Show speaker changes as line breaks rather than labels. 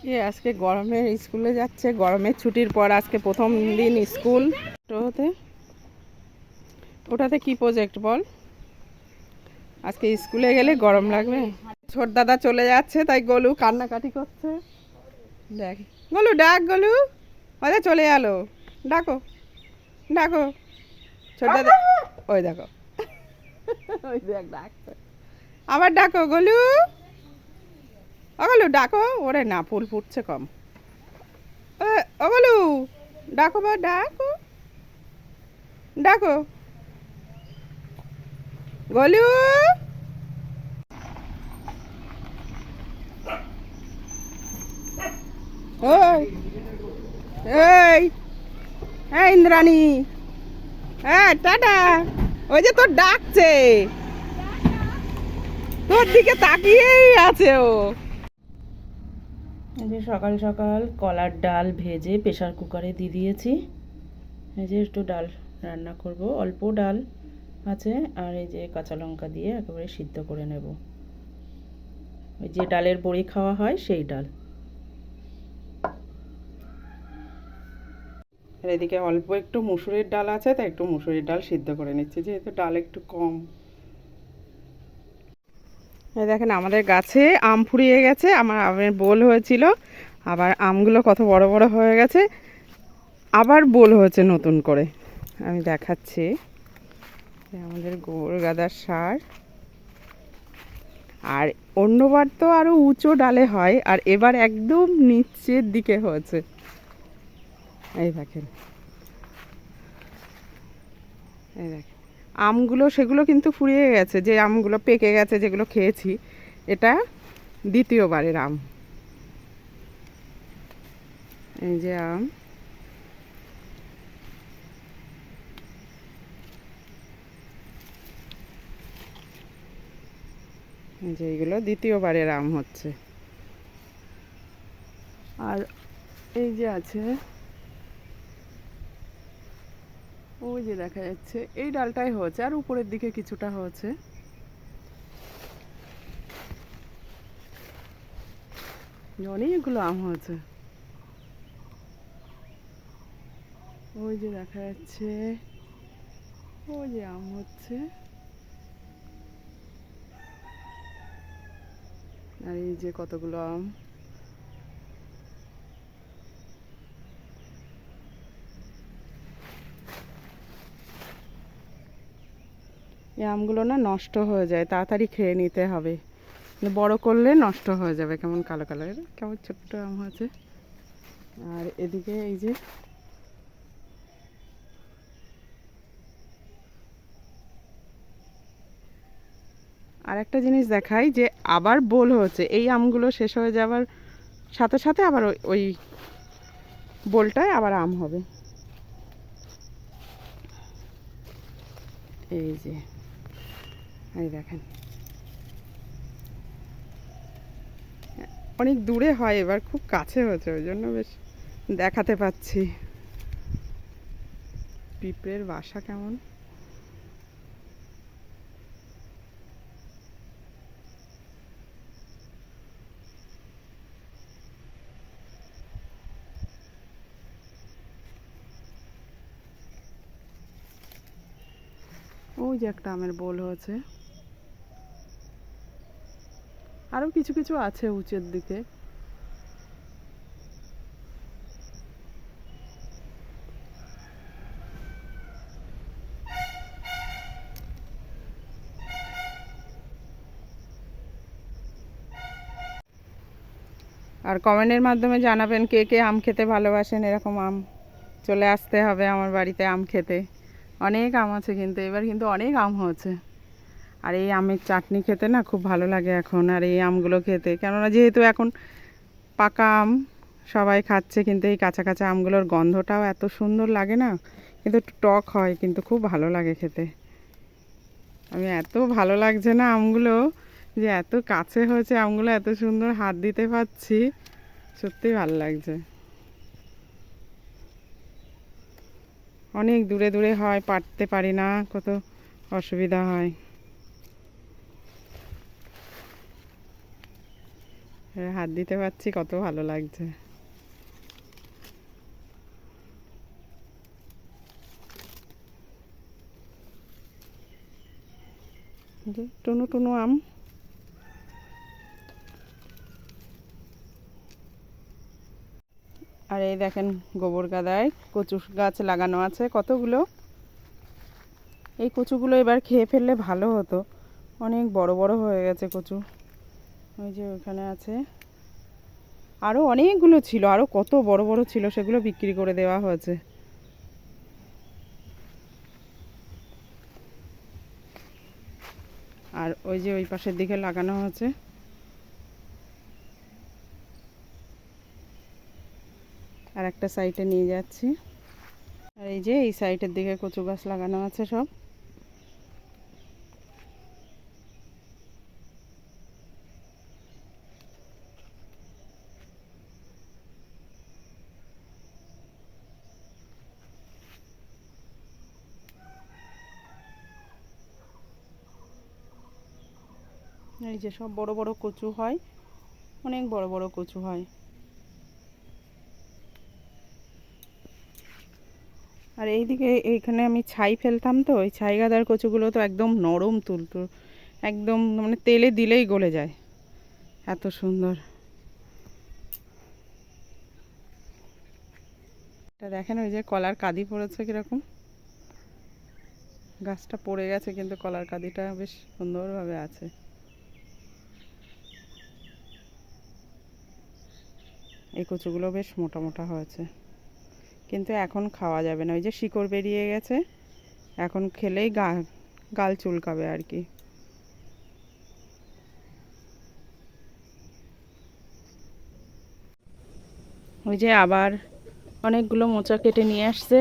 কি আজকে গরমের স্কুলে যাচ্ছে? গরমের ছুটির পর আজকে প্রথম দিন স্কুল। ওটাতে? ওটাতে কি প্রজেক্ট বল? আজকে স্কুলে গেলে গরম লাগবে? ছোট দাদা চলে যাচ্ছে তাই গলু কান্নাকাটি করছে। দেখ। গলু ডাক গলু। ওদের চলে গেল ডাকো। ডাকো। ছোট দাদা ওই দেখো। ওই দেখ ডাকছে। আবার ডাকো গলু। ওগুলো ডাকো। ওরে না ফুল ফুটছে কম। এ, ওগুলো ডাকো বা ডাকো। ডাকো। গলু। এই হ্যাঁ ইন্দ্রাণী। হ্যাঁ টাটা। ওই যে তোর ডাকছে। তোর দিকে তাকিয়েই আছে ও। এই যে সকাল সকাল কলার ডাল ভেজে প্রেশার কুকারে দিয়ে দিয়েছি। এই যে একটু ডাল রান্না করব, অল্প ডাল আছে, আর এই যে কাঁচা লঙ্কা দিয়ে একেবারে সিদ্ধ করে নেব। ওই যে ডালের বড়ি খাওয়া হয়, সেই ডাল। আর এদিকে অল্প একটু মুসুরির ডাল আছে, তাই একটু মুসুরির ডাল সিদ্ধ করে নিচ্ছি, যেহেতু ডাল একটু কম। দেখেন আমাদের গাছে আম ফুরিয়ে গেছে, আমার আমের বোল হয়েছিল, আবার আমগুলো কত বড় বড় হয়ে গেছে, আবার বোল হয়েছে নতুন করে। আমি দেখাচ্ছি আমাদের গোবর গাদার সার। আর অন্যবার তো আরও উঁচু ডালে হয়, আর এবার একদম নিচের দিকে হয়েছে। এই দেখেন। এই দেখেন। আমগুলো, সেগুলো কিন্তু ফুরিয়ে গেছে। যে আমগুলো পেকে গেছে, যেগুলো খেয়েছি, এটা দ্বিতীয়বারের আম। এই যে আম। যে এইগুলো দ্বিতীয়বারের আম হচ্ছে। আর এই যে আছে ওই যে দেখা যাচ্ছে, এই ডালটাই হয়েছে, আর উপরের দিকে কিছুটা হয়েছে। অনেকগুলো আম হয়েছে। ওই যে দেখা যাচ্ছে, ওই যে আম হচ্ছে। আর এই যে কতগুলো আম। এই আমগুলো না নষ্ট হয়ে যায়, তাড়াতাড়ি খেয়ে নিতে হবে। কিন্তু বড় করলে নষ্ট হয়ে যাবে, কেমন কালো কালো। কেমন ছোট্ট আম হয়েছে। আর এদিকে এই যে আর একটা জিনিস দেখাই যে আবার বোল হচ্ছে এই আমগুলো শেষ হয়ে যাওয়ার সাথে সাথে আবার ওই বোলটায় আবার আম হবে। এই যে এই দেখেন। অনেক দূরে হয়, এবার খুব কাছে হয়েছে, ওই জন্য বেশ দেখাতে পাচ্ছি। পিঁপড়ের বাসা কেমন? ওই যে একটা আমের বোল হয়েছে। আরও কিছু কিছু আছে উঁচের দিকে। আর কমেন্টের মাধ্যমে জানাবেন কে কে আম খেতে ভালোবাসেন, এরকম আম চলে আসতে হবে আমার বাড়িতে আম খেতে। অনেক আম আছে কিন্তু, এবার কিন্তু অনেক আম হয়েছে। আর এই আমের চাটনি খেতে না খুব ভালো লাগে এখন, আর এই আমগুলো খেতে। কেননা যেহেতু এখন পাকা আম সবাই খাচ্ছে, কিন্তু এই কাঁচা কাঁচা আমগুলোর গন্ধটাও এত সুন্দর লাগে না, কিন্তু টক হয়, কিন্তু খুব ভালো লাগে খেতে। আমি এত ভালো লাগছে না আমগুলো, যে এত কাছে হয়েছে আমগুলো, এত সুন্দর হাত দিতে পারছি, সত্যি ভালো লাগছে। অনেক দূরে দূরে হয়, পারতে পারি না, কত অসুবিধা হয় এবার হাত দিতে পারছি, কত ভালো লাগছে। টুনু টুনু আম। আর এই দেখেন গোবর গাদায় কচু গাছ লাগানো আছে, কতগুলো? এই কচুগুলো এবার খেয়ে ফেললে ভালো হতো। অনেক বড় বড় হয়ে গেছে কচু। ওই যে ওখানে আছে। আরও অনেকগুলো ছিল আরও কত বড় বড় ছিল সেগুলো বিক্রি করে দেওয়া হয়েছে। আর ওই যে ওই পাশের দিকে লাগানো হয়েছে। আর একটা সাইডে নিয়ে যাচ্ছি। আর এই যে এই সাইডের দিকে কচু গাছ লাগানো আছে সব। এই যে সব বড় বড় কচু হয়, অনেক বড় বড় কচু হয়। আর এইদিকে এইখানে আমি ছাই ফেলতাম তো, ওই ছাই গাদার কচুগুলো তো একদম নরম তুলতুল একদম মানে তেলে দিলেই গলে যায়। এত সুন্দর। এটা দেখেন ওই যে কলার কাঁদি পড়েছে কীরকম। গাছটা পড়ে গেছে কিন্তু কলার কাঁদিটা বেশ সুন্দরভাবে আছে। এই কচুগুলো বেশ মোটা মোটা হয়েছে। কিন্তু এখন খাওয়া যাবে না। ওই যে শিকড় বেরিয়ে গেছে, এখন খেলেই গা, গাল চুলকাবে আর কি। ওই যে আবার অনেকগুলো মোচা কেটে নিয়ে আসছে।